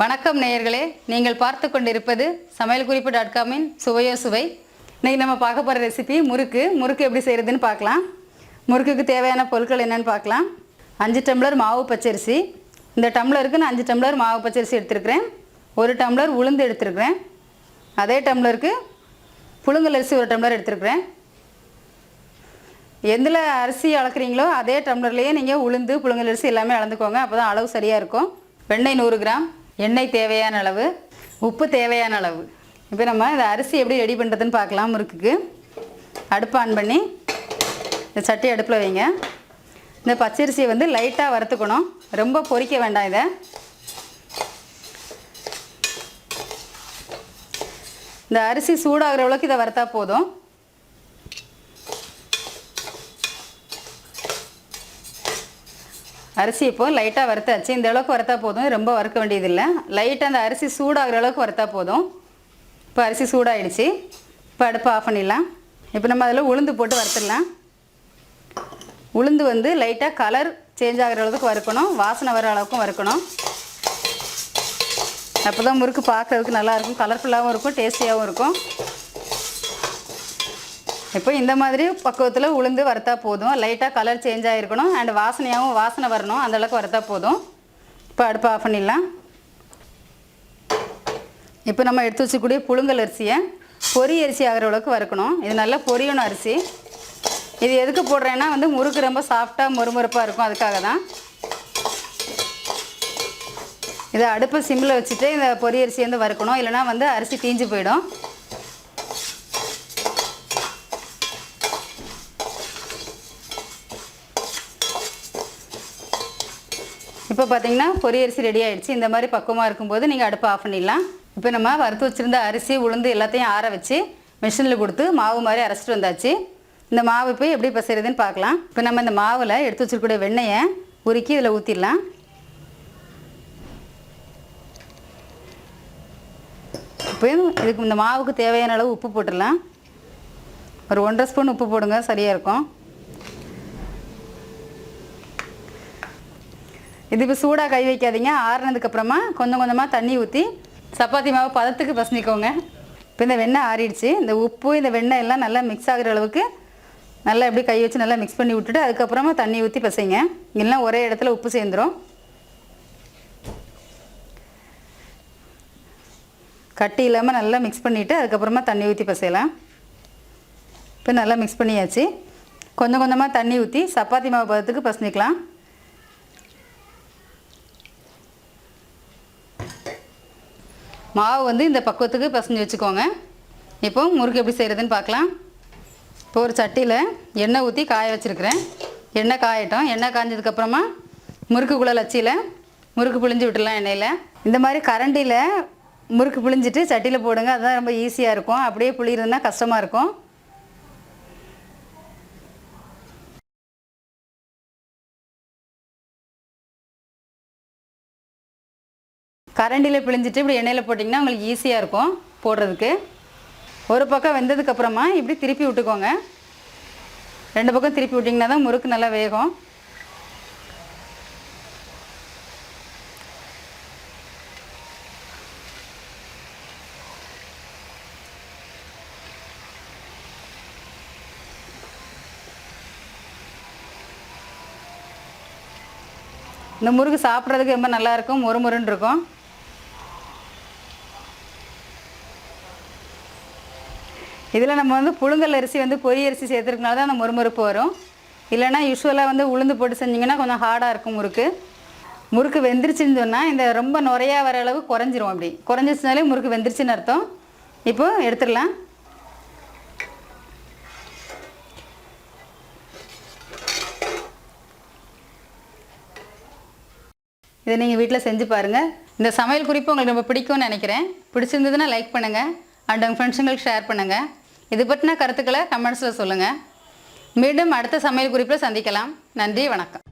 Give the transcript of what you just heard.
வணக்கம் நேயர்களே. நீங்கள் பார்த்து கொண்டிருப்பது சமையல் குறிப்பு டாட் காமின் சுவையோ சுவை. இன்றைக்கி நம்ம பார்க்க போகிற ரெசிபி முறுக்கு. முறுக்கு எப்படி செய்கிறதுன்னு பார்க்கலாம். முறுக்குக்கு தேவையான பொருட்கள் என்னன்னு பார்க்கலாம். அஞ்சு டம்ளர் மாவு பச்சரிசி. இந்த டம்ளருக்கு நான் அஞ்சு டம்ளர் மாவு பச்சரிசி எடுத்துருக்கிறேன். ஒரு டம்ளர் உளுந்து எடுத்துருக்கிறேன். அதே டம்ளருக்கு புழுங்கல் அரிசி ஒரு டம்ளர் எடுத்துருக்கிறேன். எந்தில் அரிசி அளக்குறீங்களோ அதே டம்ளர்லேயே நீங்கள் உளுந்து புழுங்கல் அரிசி எல்லாமே அளந்துக்கோங்க. அப்போ தான் அளவு சரியாக இருக்கும். வெண்ணெய் நூறு கிராம். எண்ணெய் தேவையான அளவு உப்பு தேவையான அளவு. இப்போ நம்ம இந்த அரிசி எப்படி ரெடி பண்ணுறதுன்னு பார்க்கலாம் முறுக்குக்கு. அடுப்பு ஆன் பண்ணி இந்த சட்டி அடுப்பில் வைங்க. இந்த பச்சரிசியை வந்து லைட்டாக வறுத்துக்கணும். ரொம்ப பொரிக்க வேண்டாம் இதை. இந்த அரிசி சூடாகிற அளவுக்கு இதை வறுத்தா போதும். அரிசி இப்போது லைட்டாக வறுத்தாச்சு. இந்த அளவுக்கு வறுத்தா போதும். ரொம்ப வறுக்க வேண்டியதில்லை. லைட்டாக அந்த அரிசி சூடாகிற அளவுக்கு வறுத்தா போதும். இப்போ அரிசி சூடாகிடுச்சு இப்போ அடுப்பை ஆஃப் பண்ணிடலாம். இப்போ நம்ம அதில் உளுந்து போட்டு வறுத்துடலாம். உளுந்து வந்து லைட்டாக கலர் சேஞ்ச் ஆகிற அளவுக்கு வறுக்கணும். வாசனை வர அளவுக்கும் வறுக்கணும். அப்போ தான் முறுக்கு பார்க்குறதுக்கு நல்லாயிருக்கும் கலர்ஃபுல்லாகவும் இருக்கும் டேஸ்டியாகவும் இருக்கும். இப்போ இந்த மாதிரி பக்குவத்தில் உளுந்து வறுத்தா போதும். லைட்டாக கலர் சேஞ்ச் ஆகிருக்கணும் அண்ட் வாசனையாகவும் வாசனை வரணும். அந்த அளவுக்கு வறுத்தா போதும். இப்போ அடுப்பை ஆஃப் பண்ணிடலாம். இப்போ நம்ம எடுத்து வச்சக்கூடிய புழுங்கல் அரிசியை பொரி அரிசி ஆகிற அளவுக்கு வறுக்கணும். இது நல்லா பொரியணும் அரிசி. இது எதுக்கு போடுறேன்னா வந்து முறுக்கு ரொம்ப சாஃப்டாக மொறுமொறுப்பாக இருக்கும். அதுக்காக தான். இதை அடுப்பை சிம்மில் வச்சுட்டு இந்த பொரி அரிசி வந்து வறுக்கணும். இல்லைனா வந்து அரிசி தீஞ்சு போயிடும். இப்போ பார்த்தீங்கன்னா பொரிய அரிசி ரெடி ஆயிடுச்சு. இந்த மாதிரி பக்குவமாக இருக்கும்போது நீங்கள் அடுப்பை ஆஃப் பண்ணிடலாம். இப்போ நம்ம வறுத்து வச்சுருந்த அரிசி உளுந்து எல்லாத்தையும் ஆற வச்சு மிஷினில் கொடுத்து மாவு மாதிரி அரைச்சிட்டு வந்தாச்சு. இந்த மாவு இப்போ எப்படி பசைறதுன்னு பார்க்கலாம். இப்போ நம்ம இந்த மாவில் எடுத்து வச்சிருக்கக்கூடிய வெண்ணெயை உருக்கி இதில் ஊற்றிடலாம் இப்போ இதுக்கு இந்த மாவுக்கு தேவையான அளவு உப்பு போட்டுடலாம். ஒரு ஒன்றரை ஸ்பூன் உப்பு போடுங்க சரியாக இருக்கும். இது இப்போ சூடாக கை வைக்காதீங்க. ஆறுனதுக்கப்புறமா கொஞ்சம் கொஞ்சமாக தண்ணி ஊற்றி சப்பாத்தி மாவு பதத்துக்கு பசனிக்கோங்க இப்போ இந்த வெண்ணெய் ஆறிடுச்சு. இந்த உப்பு இந்த வெண்ணெய் எல்லாம் நல்லா மிக்ஸ் ஆகுற அளவுக்கு நல்லா எப்படி கை வச்சு நல்லா மிக்ஸ் பண்ணி விட்டுட்டு அதுக்கப்புறமா தண்ணி ஊற்றி பசைங்க. எல்லாம் ஒரே இடத்துல உப்பு சேர்ந்துடும் கட்டி இல்லாமல் நல்லா மிக்ஸ் பண்ணிவிட்டு அதுக்கப்புறமா தண்ணி ஊற்றி பசையலாம். இப்போ நல்லா மிக்ஸ் பண்ணியாச்சு. கொஞ்சம் கொஞ்சமாக தண்ணி ஊற்றி சப்பாத்தி மாவு பதத்துக்கு பசஞ்சிக்கலாம். மாவு வந்து இந்த பக்குவத்துக்கு பசஞ்சு வச்சுக்கோங்க. இப்போ முறுக்கு எப்படி செய்கிறதுன்னு பார்க்கலாம். இப்போ ஒரு சட்டியில் எண்ணெய் ஊற்றி காய வச்சுருக்கிறேன். எண்ணெய் காயட்டும். எண்ணெய் காய்ஞ்சதுக்கப்புறமா முறுக்குக்குள்ளே லச்சியில் முறுக்கு புழிஞ்சு விட்டுலாம் எண்ணெயில். இந்த மாதிரி கரண்டியில் முறுக்கு புழிஞ்சிட்டு சட்டியில் போடுங்க. அதுதான் ரொம்ப ஈஸியாக இருக்கும். அப்படியே புளியறதுனா கஷ்டமாக இருக்கும். கரண்டியில் பிழிஞ்சிட்டு இப்படி எண்ணெயில் போட்டிங்கன்னா உங்களுக்கு ஈஸியாக இருக்கும் போடுறதுக்கு. ஒரு பக்கம் வெந்ததுக்கப்புறமா இப்படி திருப்பி விட்டுக்கோங்க. ரெண்டு பக்கம் திருப்பி விட்டிங்கன்னா தான் முறுக்கு நல்லா வேகும். இந்த முறுக்கு சாப்பிட்றதுக்கு ரொம்ப நல்லாயிருக்கும் மொறு மொறுன்னு இருக்கும். இதில் நம்ம வந்து புழுங்கல் அரிசி வந்து பொரிய அரிசி சேர்த்துருக்கனால தான் அந்த மொறுமொறுப்பு வரும். இல்லைனா யூஸ்வலாக வந்து உளுந்து போட்டு செஞ்சிங்கன்னா கொஞ்சம் ஹார்டாக இருக்கும் முறுக்கு. முறுக்கு வெந்துருச்சுன்னு சொன்னால் இந்த ரொம்ப நுறையா வர அளவு குறைஞ்சிரும் அப்படி. குறைஞ்சிச்சுனாலே முறுக்கு வெந்துருச்சுன்னு அர்த்தம். இப்போ எடுத்துடலாம். இதை நீங்கள் வீட்டில் செஞ்சு பாருங்கள் இந்த சமையல் குறிப்பு உங்களுக்கு ரொம்ப பிடிக்கும்னு நினைக்கிறேன். பிடிச்சிருந்ததுன்னா லைக் பண்ணுங்கள் அண்ட் உங்கள் ஃப்ரெண்ட்ஸுங்களுக்கு ஷேர் பண்ணுங்கள் இது பற்றின கருத்துக்களை கமெண்ட்ஸில் சொல்லுங்கள் மீண்டும் அடுத்த சமையல் குறிப்பில் சந்திக்கலாம். நன்றி வணக்கம்.